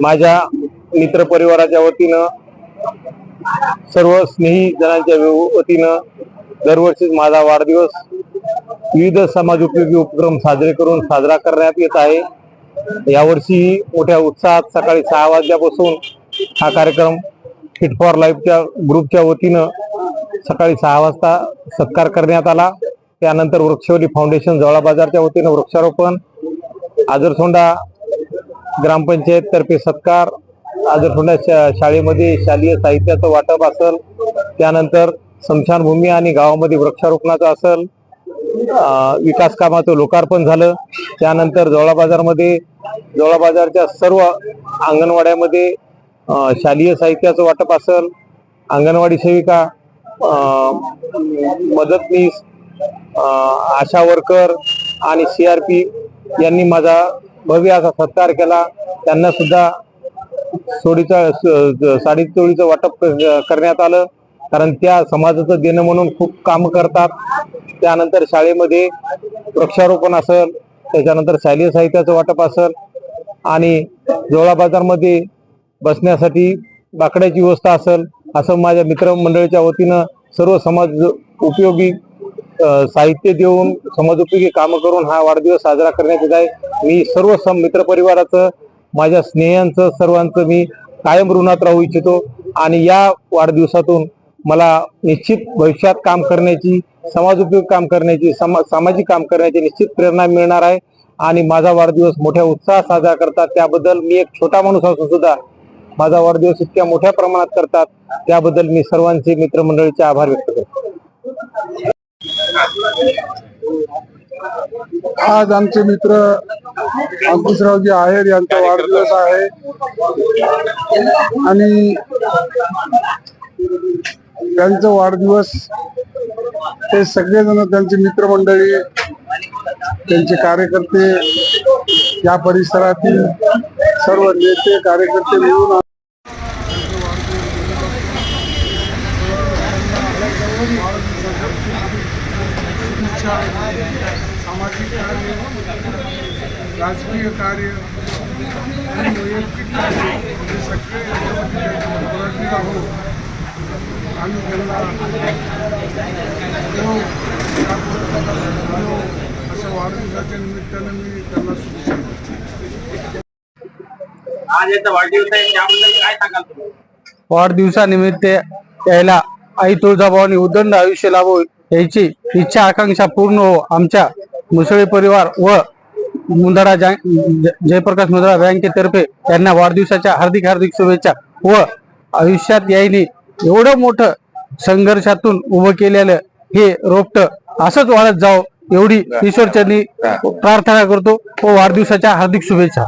माझ्या मित्र परिवाराच्या वतीनं सर्व स्नेही जणांच्या वतीनं दरवर्षीच माझा वाढदिवस विविध समाज उपयोगी उपक्रम साजरे करून साजरा करण्यात येत आहे. यावर्षीही मोठ्या उत्साहात सकाळी सहा वाजल्यापासून हा कार्यक्रम फिट फॉर लाईफच्या ग्रुपच्या वतीनं सकाळी सहा वाजता सत्कार करण्यात आला. त्यानंतर वृक्षवली फाउंडेशन जवळा बाजारच्या वतीनं वृक्षारोपण आजरसोंडा ग्रामपंचायत तर्फे सत्कार आजरसोंडा शा- शाळेमध्ये शालेय साहित्याचं वाटप असेल. त्यानंतर स्मशानभूमी आणि गावामध्ये वृक्षारोपणाचं असेल. विकास कामाचं लोकार्पण झालं. त्यानंतर जवळा बाजारमध्ये जवळा बाजारच्या सर्व अंगणवाड्यामध्ये शालेय साहित्याचं वाटप असेल. अंगणवाडी सेविका मदतनीस आशा वर्कर आणि पी यांनी माझा भव्य असा सत्कार केला. त्यांना सुद्धा सोडीचा स- साडी चोळीचं वाटप क- करण्यात आलं. कारण त्या समाजाचं देणं म्हणून खूप काम करतात. त्यानंतर शाळेमध्ये वृक्षारोपण असेल त्याच्यानंतर शालेय साहित्याचं वाटप असेल आणि जोळा बाजारमध्ये बसण्यासाठी बाकड्याची व्यवस्था असेल असं माझ्या मित्रमंडळीच्या वतीनं सर्व समाज उपयोगी साहित्य देऊन समाजोपयोगी कामं करून हा वाढदिवस साजरा करण्यात येत आहे. मी सर्व सम मित्र परिवाराचं माझ्या स्नेहांचं सर्वांचं मी कायम ऋणात राहू इच्छितो आणि या वाढदिवसातून मला निश्चित भविष्यात काम करण्याची समाजोपयोगी काम करण्याची समा सामाजिक काम करण्याची निश्चित प्रेरणा मिळणार आहे. आणि माझा वाढदिवस मोठ्या उत्साहात साजरा करतात. त्याबद्दल मी एक छोटा माणूस असून सुद्धा माझा वाढदिवस इतक्या मोठ्या प्रमाणात करतात. त्याबद्दल मी सर्वांचे मित्रमंडळीचे आभार व्यक्त करतो. आज आमचे मित्र अंकुशरावजी आहेर यांचा वाढदिवस आहे. आणि त्यांचा वाढदिवस ते सगळेजण त्यांचे मित्रमंडळी त्यांचे कार्यकर्ते या परिसरातील सर्व नेते कार्यकर्ते मिळून सामाजिक कार्य राजकीय कार्य आणि वैयक्तिक कार्य हे सगळे राहो आणि त्यांना देव अशा वाढदिवसाच्या निमित्तानं मी त्यांना शुभेच्छा देतो. आज याचा वाढदिवस आहे त्याबद्दल काय सांगाल तुम्ही वाढदिवसानिमित्त यायला आई तुळजाभवानी उदंड आयुष्य लाभो याची इच्छा आकांक्षा पूर्ण हो आमच्या मुसळे परिवार व मुंदडा जयप्रकाश मुंदडा बँकेतर्फे त्यांना वाढदिवसाच्या हार्दिक हार्दिक शुभेच्छा व आयुष्यात यायनी एवढं मोठं संघर्षातून उभं केलेलं हे रोपट असंच वाढत जावं एवढी ईश्वरचरणी प्रार्थना करतो व वाढदिवसाच्या हार्दिक शुभेच्छा.